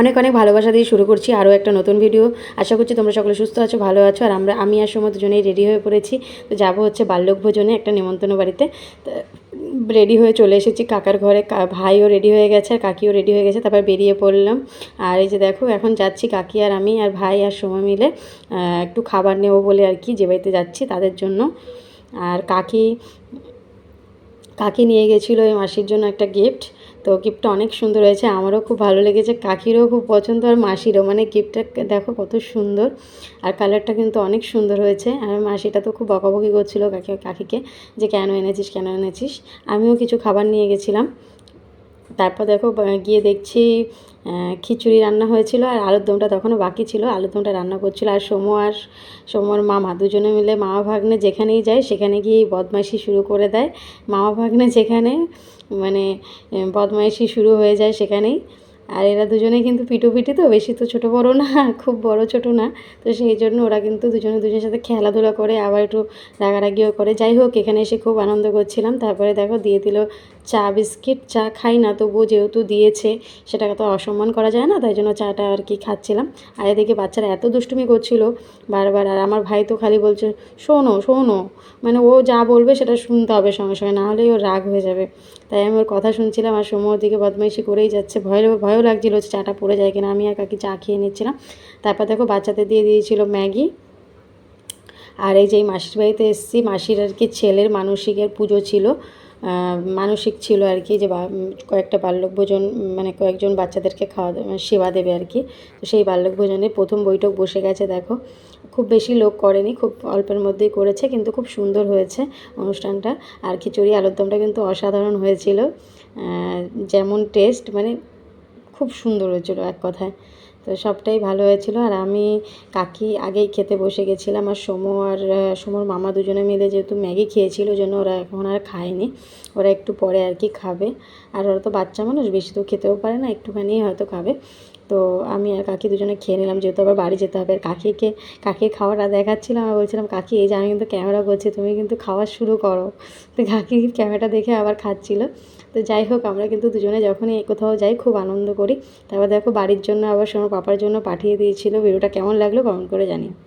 অনেক অনেক ভালোবাসা দিয়ে শুরু করছি আরও একটা নতুন ভিডিও আশা করছি তোমরা সকলে সুস্থ আছো, ভালো আছো, আর আমরা আমি আর সময় দুজনেই রেডি হয়ে পড়েছি। তো যাব হচ্ছে বাল্যক ভোজনে একটা নেমন্তন্ন বাড়িতে। রেডি হয়ে চলে এসেছি কাকার ঘরে। ভাইও রেডি হয়ে গেছে, আর কাকিও রেডি হয়ে গেছে, তারপর বেরিয়ে পড়লাম। আর এই যে দেখো, এখন যাচ্ছি কাকি আর আমি আর ভাই আর সময় মিলে একটু খাবার নেব বলে আর কি, যে বাড়িতে যাচ্ছি তাদের জন্য। আর কাকি কাকি নিয়ে গেছিল এই মাসির জন্য একটা গিফট তো গিফটটা অনেক সুন্দর হয়েছে। আমারও খুব ভালো লেগেছে। কাকিরও খুব পছন্দ আর মাসিরও। মানে গিফটটা দেখো কত সুন্দর। আর কালারটা কিন্তু অনেক সুন্দর হয়েছে। আর মাসিটা তো খুব বকাবকি করছিল কাকি কাকিকে যে কেন এনেছিস কেন এনেছিস। আমিও কিছু খাবার নিয়ে গেছিলাম। তারপর দেখো গিয়ে দেখছি খিচুড়ি রান্না হয়েছিল আর আলুর দমটা তখনও বাকি ছিল। আলুর দমটা রান্না করছিল আর সোমো আর সোমোর মামা দুজনে মিলে মামা ভাগ্নে যেখানেই যায় সেখানে গিয়ে বদমাইশি শুরু করে দেয়। মামা ভাগ্নে যেখানে মানে বদমাইশি শুরু হয়ে যায় সেখানেই। আর এরা দুজনেই কিন্তু পিটুপিটি তো, বেশি তো ছোটো বড়ো না, খুব বড় ছোটো না। তো সেই জন্য ওরা কিন্তু দুজনে দুজনের সাথে খেলাধুলা করে, আবার একটু রাগারাগিও করে। যাই হোক, এখানে এসে খুব আনন্দ করছিলাম। তারপরে দেখো, দিয়ে দিল চা, বিস্কিট, চা খাই না, তবুও যেহেতু দিয়েছে, সেটাকে তো অসম্মান করা যায় না, তাই জন্য চাটা আর কি খাচ্ছিলাম। আর এদিকে বাচ্চারা এত দুষ্টুমি করছিল বারবার, আর আমার ভাই তো খালি বলছে, শোনো শোনো। মানে ও যা বলবে সেটা শুনতে হবে সঙ্গে সঙ্গে, না হলেই ওর রাগ হয়ে যাবে। তাই আমি ওর কথা শুনছিলাম, আর সময়ের দিকে বদমাইশি করেই যাচ্ছে। ভয় ভয়ও লাগছিল যে চাটা পড়ে যায় কিনা, আমি আর কাকি চা খেয়ে নিচ্ছিলাম। তারপর দেখো বাচ্চাদের দিয়ে দিয়েছিল ম্যাগি। আর এই যে মাসির বাড়িতে এসেছি, মাসির আর কি ছেলের মানসিকের পুজো ছিল। মানসিক ছিল আর কি যে কয়েকটা বাল্যক ভোজন মানে কয়েকজন বাচ্চাদেরকে খাওয়া মানে সেবা দেবে আর কি। তো সেই বাল্যক ভোজনে প্রথম বৈঠক বসে গেছে দেখো। খুব বেশি লোক করেনি, খুব অল্পের মধ্যেই করেছে, কিন্তু খুব সুন্দর হয়েছে অনুষ্ঠানটা। আর খিচুড়ি আলুর দমটা কিন্তু অসাধারণ হয়েছিল। যেমন টেস্ট মানে খুব সুন্দর হয়েছিল এক কথায়। তো সবটাই ভালো হয়েছিল। আর আমি কাকি আগেই খেতে বসে গেছিলাম আর সোমো আর সোমোর মামা দুজনে মিলে যেহেতু ম্যাগি খেয়েছিল জন্য ওরা এখন আর খায়নি। ওরা একটু পরে আর কি খাবে। আর ওরা তো বাচ্চা মানুষ, বেশি তো খেতেও পারে না একটুখানি হয়তো খাবে। তো আমি আর কাকি দুজনে খেয়ে নিলাম, যেহেতু আবার বাড়ি যেতে হবে। আর কাকিকে, কাকির খাওয়াটা দেখাচ্ছিলাম আর বলছিলাম, কাকি, এই যে আমি কিন্তু ক্যামেরা করছি, তুমি কিন্তু খাওয়া শুরু করো। তো কাকি ক্যামেরাটা দেখে আবার খাচ্ছিল। তো যাই হোক, আমরা কিন্তু দুজনে যখনই কোথাও যাই, খুব আনন্দ করি। তারপর দেখো বাড়ির জন্য আবার সোনার পাপার জন্য পাঠিয়ে দিয়েছিল। ভিডিওটা কেমন লাগল কমেন্ট করে জানিও।